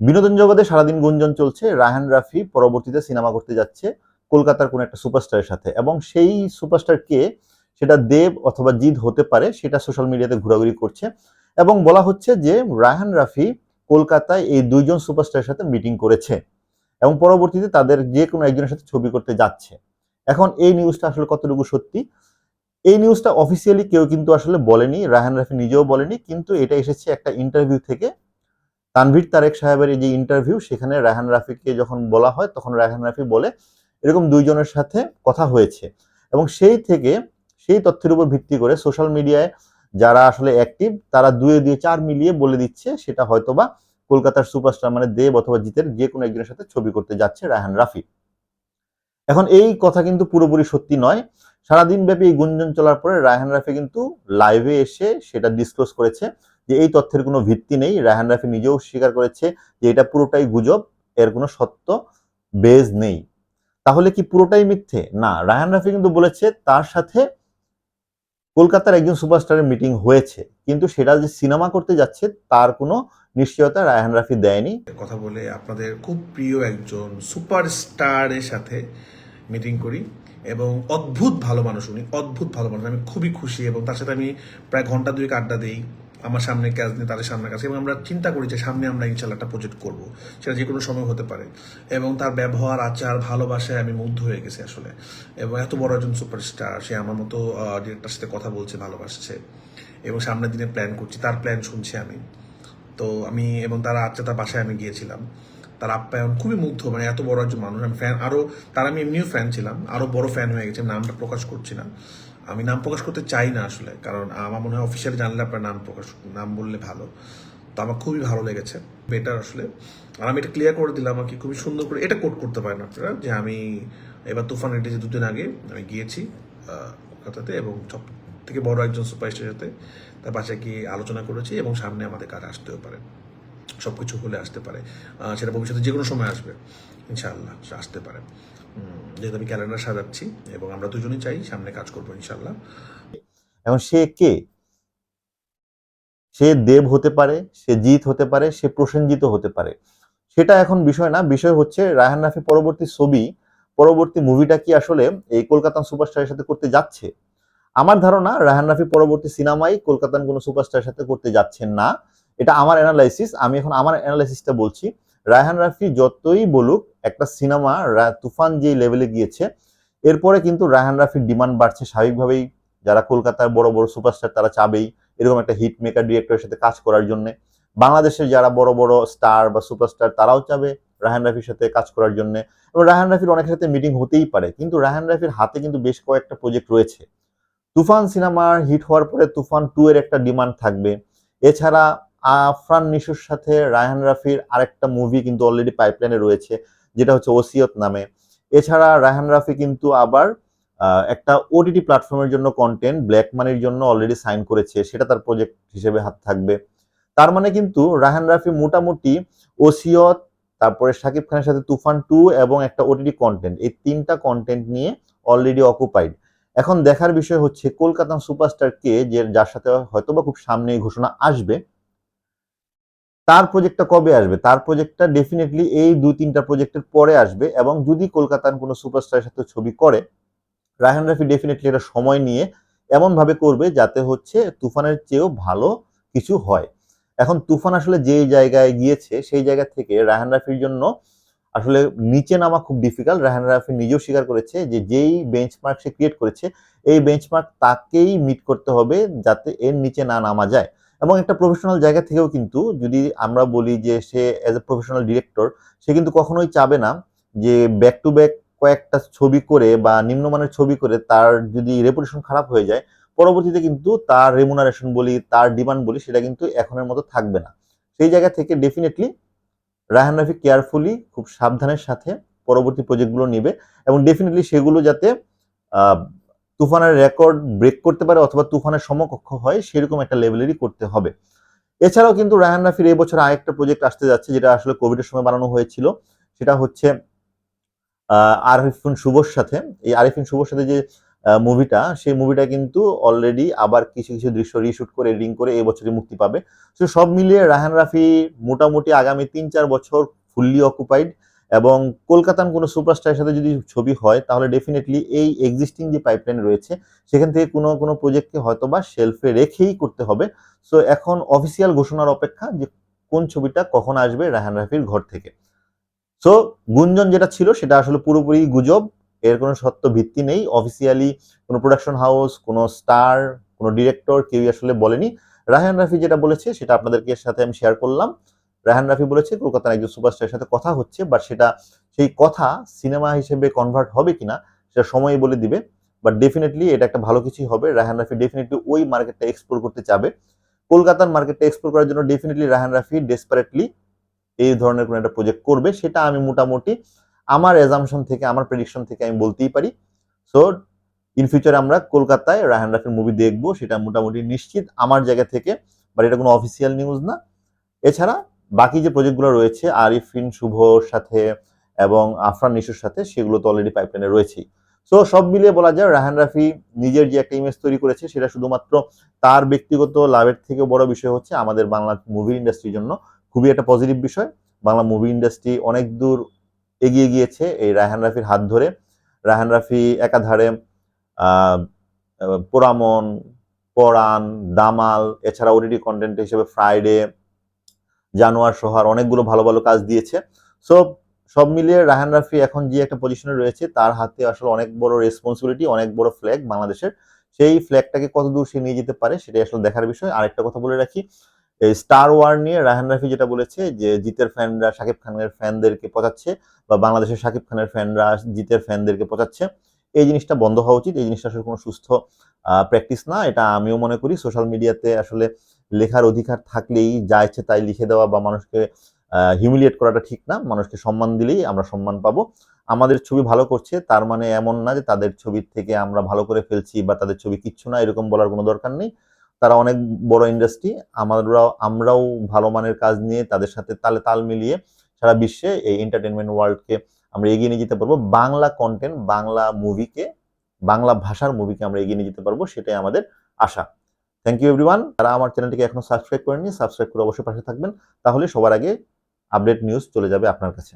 বিনোদন জগতে সারাদিন গুঞ্জন চলছে। রায়হান রাফি পরবর্তীতে সিনেমা করতে যাচ্ছে কলকাতার কোন একটা সুপারস্টারের সাথে এবং সেই সুপারস্টার কে? সেটা দেব অথবা জিদ হতে পারে, সেটা সোশ্যাল মিডিয়াতে ঘোরাঘুরি করছে এবং বলা হচ্ছে যে রায়হান রাফি কলকাতায় এই দুইজন সুপারস্টারের সাথে মিটিং করেছে এবং পরবর্তীতে তাদের যে কোনো একজনের সাথে ছবি করতে যাচ্ছে। এখন এই নিউজটা আসলে কতটুকু সত্যি? এই নিউজটা অফিসিয়ালি কেউ কিন্তু আসলে বলেনি, রায়হান রাফি নিজেও বলেনি, কিন্তু এটা এসেছে একটা ইন্টারভিউ থেকে তানভীর তারেক সাহেবের এই যে ইন্টারভিউ সেখানে রায়হান রাফিকে যখন বলা হয়, তখন রায়হান রাফি বলে এরকম দুইজনের সাথে কথা হয়েছে। এবং সেই থেকে সেই তথ্যের উপর ভিত্তি করে সোশ্যাল মিডিয়ায় যারা আসলে অ্যাক্টিভ তারা দুয়ে দুয়ে চার মিলিয়ে বলে দিচ্ছে, সেটা হয়তোবা কলকাতার সুপারস্টার মানে দেব অথবা জিতের যে কোনো একজনের সাথে ছবি করতে যাচ্ছে রায়হান রাফি। এখন এই কথা কিন্তু পুরোপুরি সত্যি নয়। সারাদিন ব্যাপী এই গুঞ্জন চলার পরে রায়হান রাফি কিন্তু লাইভে এসে সেটা ডিসক্লোজ করেছে যে এই তথ্যের কোনো ভিত্তি নেই। রায়হান রাফি নিজেও স্বীকার করেছে যে এটা পুরোটাই গুজব, এর কোনো সত্য বেজ নেই। তাহলে কি পুরোটাই মিথ্যে? না, রায়হান রাফি কিন্তু বলেছে তার সাথে কলকাতার একজন সুপারস্টারের মিটিং হয়েছে, কিন্তু সেটা যে সিনেমা করতে যাচ্ছে তার কোনো নিশ্চয়তা রায়হান রাফি দেয়নি। কথা বলে আপনাদের খুব প্রিয় একজন সুপারস্টারের সাথে মিটিং করি এবং অদ্ভুত ভালো মানুষ উনি, অদ্ভুত ভালো মানুষ। আমি খুবই খুশি এবং তার সাথে আমি প্রায় ঘণ্টা দুয়েক আড্ডা দিই আমার সামনে কাজ নিয়ে তাদের সামনে কাছে এবং আমরা চিন্তা করি যে সামনে আমরা ইনশাল্লাহ একটা প্রজেক্ট করব, সেটা যে কোনো সময় হতে পারে। এবং তার ব্যবহার, আচার, ভালোবাসায় আমি মুগ্ধ হয়ে গেছি আসলে। এবং এত বড় একজন সুপারস্টার সে আমার মতো ডিরেক্টর সাথে কথা বলছে, ভালোবাসছে। এবং সামনের দিনে প্ল্যান করছি, তার প্ল্যান শুনছি আমি। তো আমি এবং তারা আজকে তার বাসায় আমি গিয়েছিলাম। তার আপ্যায়ন খুবই মুগ্ধ মানে এত বড় একজন মানুষ। আমি ফ্যান আরও, তার আমি এমনিও ফ্যান ছিলাম, আরও বড় ফ্যান হয়ে গেছে নামটা প্রকাশ করছি না। আমি নাম প্রকাশ করতে চাই না আসলে, কারণ আমার মনে হয় অফিসিয়ালি জানলে আপনার নাম প্রকাশ, নাম বললে ভালো। তো আমার খুবই ভালো লেগেছে বেটার আসলে। আর আমি এটা ক্লিয়ার করে দিলাম, আমাকে খুবই সুন্দর করে, এটা কোট করতে পারেন আপনারা, যে আমি এবার তুফান রেটেছে দুদিন আগে আমি গিয়েছি কলকাতাতে এবং সব থেকে বড় একজন সুপারস্টারের সাথে, তার বাসায় গিয়ে আলোচনা করেছি এবং সামনে আমাদের কাজ আসতেও পারে। সবকিছু হলে আসতে পারে। সেটা ভবিষ্যতে যে কোনো সময় আসবে। ইনশাআল্লাহ, আসতে পারে। যেহেতু আমি ক্যালেন্ডার সাজাচ্ছি এবং আমরা দুজনেই চাই সামনে কাজ করব ইনশাআল্লাহ। এখন সে কে? সে দেব হতে পারে, সে জিত হতে পারে, সে প্রসেনজিত হতে পারে। সেটা এখন বিষয় না, বিষয় হচ্ছে রায়হান রাফি পরবর্তী ছবি, পরবর্তী মুভিটা কি আসলে এই কলকাতান সুপারস্টারের সাথে করতে যাচ্ছে? আমার ধারণা রায়হান রাফি পরবর্তী সিনেমাই কলকাতান কোনো সুপারস্টারের সাথে করতে যাচ্ছেন না। এটা আমার অ্যানালাইসিস আমি এখন আমার অ্যানালাইসিসটা বলছি। রায়হান রাফি যতই বলুক, একটা সিনেমা তুফান যে লেভেলে গিয়েছে, এরপরে কিন্তু রায়হান রাফির ডিমান্ড বাড়ছে স্বাভাবিকভাবেই। যারা কলকাতার বড় বড় সুপারস্টার তারা চাবেই এরকম একটা হিট মেকার ডিরেক্টরের সাথে কাজ করার জন্য। বাংলাদেশের যারা বড় বড় স্টার বা সুপারস্টার তারাও চাবে রায়হান রাফির সাথে কাজ করার জন্য। এবং রায়হান রাফির অনেকের সাথে মিটিং হতেই পারে, কিন্তু রায়হান রাফির হাতে কিন্তু বেশ কয়েকটা প্রজেক্ট রয়েছে। তুফান সিনেমার হিট হওয়ার পরে তুফান টু এর একটা ডিমান্ড থাকবে। এছাড়া আফরান নিশুর সাথে রায়হান রাফির আরেকটা মুভি কিন্তু অলরেডি পাইপলাইনে রয়েছে, যেটা হচ্ছে ওসিয়ত নামে। এছাড়া রায়হান রাফি কিন্তু আবার একটা ওটিটি প্ল্যাটফর্মের জন্য কন্টেন্ট ব্ল্যাক মানির জন্য অলরেডি সাইন করেছে, সেটা তার প্রজেক্ট হিসেবে হাত থাকবে। তার মানে কিন্তু রায়হান রাফি মোটামুটি ওসিয়ত, তারপরে শাকিব খানের সাথে তুফান টু এবং একটা ওটিটি কন্টেন্ট এই তিনটা কন্টেন্ট নিয়ে অলরেডি অকুপাইড এখন দেখার বিষয় হচ্ছে, কলকাতা সুপারস্টার কে যে, যার সাথে হয়তোবা খুব সামনেই ঘোষণা আসবে তার প্রজেক্টটা কবে আসবে? তার প্রজেক্টটা ডেফিনেটলি এই দুই তিনটা প্রজেক্টের পরে আসবে এবং যদি কলকাতার কোনো সুপারস্টারের সাথে ছবি করে, রায়হান রাফি ডেফিনেটলি এটা সময় নিয়ে এমন ভাবে করবে যাতে হচ্ছে তুফানের চেয়েও ভালো কিছু হয়। এখন তুফান আসলে যে জায়গায় গিয়েছে, সেই জায়গা থেকে রায়হান রাফির জন্য আসলে নিচে নামা খুব ডিফিকাল্ট রায়হান রাফি নিজেও স্বীকার করেছে যে যেই বেঞ্চমার্ক সে ক্রিয়েট করেছে, এই বেঞ্চমার্ক তাকেই মিট করতে হবে যাতে এর নিচে না নামা যায়। এবং একটা প্রফেশনাল জায়গা থেকেও কিন্তু যদি আমরা বলি যে সে অ্যাজ এ প্রফেশনাল ডিরেক্টর সে কিন্তু কখনোই চাবে না যে ব্যাক টু ব্যাক কয়েকটা ছবি করে বা নিম্নমানের ছবি করে তার যদি রেপুটেশন খারাপ হয়ে যায়, পরবর্তীতে কিন্তু তার রেমুনারেশন বলি, তার ডিমান্ড বলি, সেটা কিন্তু এখনের মতো থাকবে না। সেই জায়গা থেকে ডেফিনেটলি রায়হান রাফি কেয়ারফুলি খুব সাবধানের সাথে পরবর্তী প্রজেক্টগুলো নিবে এবং ডেফিনেটলি সেগুলো যাতে তুফানের রেকর্ড ব্রেক করতে পারে অথবা তুফানের সমকক্ষ হয়, সেরকম একটা লেভেলেরই করতে হবে। এছাড়াও কিন্তু রায়হান রাফির এই বছর আরেকটা প্রজেক্ট আসতে যাচ্ছে, যেটা আসলে কোভিডের সময় বানানো হয়েছিল। সেটা হচ্ছে আরিফিন শুভর সাথে। এই আরিফিন শুভর সাথে যে মুভিটা সেই মুভিটা কিন্তু অলরেডি আবার কিছু কিছু দৃশ্য রিশুট করে এডিটিং করে এই বছরই মুক্তি পাবে। তো সব মিলিয়ে রাহান রাফি মোটামুটি আগামী তিন চার বছর ফুললি অকুপাইড এবং কলকাতার কোনো সুপারস্টারের সাথে যদি ছবি হয়, তাহলে ডেফিনেটলি এই এক্সিস্টিং যে পাইপলাইন রয়েছে, সেখান থেকে কোনো কোনো প্রজেক্টকে হয়তোবা শেলফে রেখেই করতে হবে। সো এখন অফিসিয়াল ঘোষণার অপেক্ষা যে কোন ছবিটা কখন আসবে রাহান রাফির ঘর থেকে। সো গুঞ্জন যেটা ছিল, সেটা আসলে পুরোপুরি গুজব। এর কোনো সত্য ভিত্তি নেই। অফিসিয়ালি কোনো প্রোডাকশন হাউস কোনো স্টার কোনো ডিরেক্টর কেউই আসলে বলেনি। রাহান রাফি যেটা বলেছে, সেটা আপনাদেরকে সাথে আমি শেয়ার করলাম। রাহান রাফি বলেছে, কলকাতার একজন সুপারস্টারের সাথে কথা হচ্ছে বাট সেটা, সেই কথা সিনেমা হিসেবে কনভার্ট হবে কিনা, সেটা সময় বলে দিবে বাট ডেফিনেটলি এটা একটা ভালো কিছুই হবে। রাহান রাফি ডেফিনেটলি ওই মার্কেটটা এক্সপ্লোর করতে চাবে। কলকাতার মার্কেটটা এক্সপ্লোর করার জন্য ডেফিনেটলি রাহান রাফি ডেসপারেটলি এই ধরনের কোনো একটা প্রজেক্ট করবে, সেটা আমি মোটামুটি আমার এজামশন থেকে, আমার প্রেডিকশন থেকে আমি বলতেই পারি। সো ইন ফিউচারে আমরা কলকাতায় রাহান রাফির মুভি দেখব, সেটা মোটামুটি নিশ্চিত আমার জায়গা থেকে বাট এটা কোনো অফিসিয়াল নিউজ না। এছাড়া বাকি যে প্রজেক্টগুলো রয়েছে, আরিফিন, শুভর সাথে এবং আফরান, নিশুর সাথে, সেগুলো তো অলরেডি পাইপলাইনে রয়েছেই। সো সব মিলিয়ে বলা যায়, রাহান রাফি নিজের যে একটা ইমেজ তৈরি করেছে, সেটা শুধুমাত্র তার ব্যক্তিগত লাভের থেকে বড় বিষয় হচ্ছে আমাদের বাংলা মুভি ইন্ডাস্ট্রির জন্য খুবই একটা পজিটিভ বিষয়। বাংলা মুভি ইন্ডাস্ট্রি অনেক দূর এগিয়ে গিয়েছে এই রায়হান রাফির হাত ধরে। রায়হান রাফি একাধারে পোড়ামন, পরাণ, দামাল, এছাড়া ওটিটি কন্টেন্ট হিসেবে ফ্রাইডে জানোয়ার, সোহার অনেকগুলো ভালো ভালো কাজ দিয়েছে। সো সব মিলিয়ে রাহান রাফি এখন যে একটা পজিশনে রয়েছে, তার হাতে আসলে অনেক বড় রেসপন্সিবিলিটি অনেক বড় ফ্ল্যাগ বাংলাদেশের। সেই ফ্ল্যাগটাকে কত দূর সে নিয়ে যেতে পারে, সেটাই আসলে দেখার বিষয়। আরেকটা কথা বলে রাখি, এই স্টার ওয়ার নিয়ে রাহান রাফি যেটা বলেছে, যে জিতের ফ্যানরা শাকিব খানের ফ্যানদেরকে পচাচ্ছে, বা বাংলাদেশের শাকিব খানের ফ্যানরা জিতের ফ্যানদেরকে পচাচ্ছে, এই জিনিসটা বন্ধ হওয়া উচিত। এই জিনিসটা আসলে কোনো সুস্থ প্র্যাকটিস না। এটা আমিও মনে করি। সোশ্যাল মিডিয়াতে আসলে লেখার অধিকার থাকলেই যা ইচ্ছে তাই লিখে দেওয়া বা মানুষকে হিউমিলিয়েট করাটা ঠিক না। মানুষকে সম্মান দিলেই আমরা সম্মান পাবো। আমাদের ছবি ভালো করছে, তার মানে এমন না যে তাদের ছবির থেকে আমরা ভালো করে ফেলছি বা তাদের ছবি কিচ্ছু না, এরকম বলার কোনো দরকার নেই। তারা অনেক বড় ইন্ডাস্ট্রি আমরাও আমরাও ভালো মানের কাজ নিয়ে তাদের সাথে তালে তাল মিলিয়ে সারা বিশ্বে এই এন্টারটেনমেন্ট ওয়ার্ল্ডকে আমরা এগিয়ে নিয়ে যেতে পারব। বাংলা কন্টেন্ট বাংলা মুভিকে বাংলা ভাষার মুভিকে আমরা এগিয়ে নিয়ে যেতে পারব, সেটাই আমাদের আশা। থ্যাংক ইউ এভরিওয়ান তারা আমার চ্যানেলটিকে এখনও সাবস্ক্রাইব করেনি সাবস্ক্রাইব করে অবশ্যই পাশে থাকবেন, তাহলে সবার আগে আপডেট নিউজ চলে যাবে আপনার কাছে।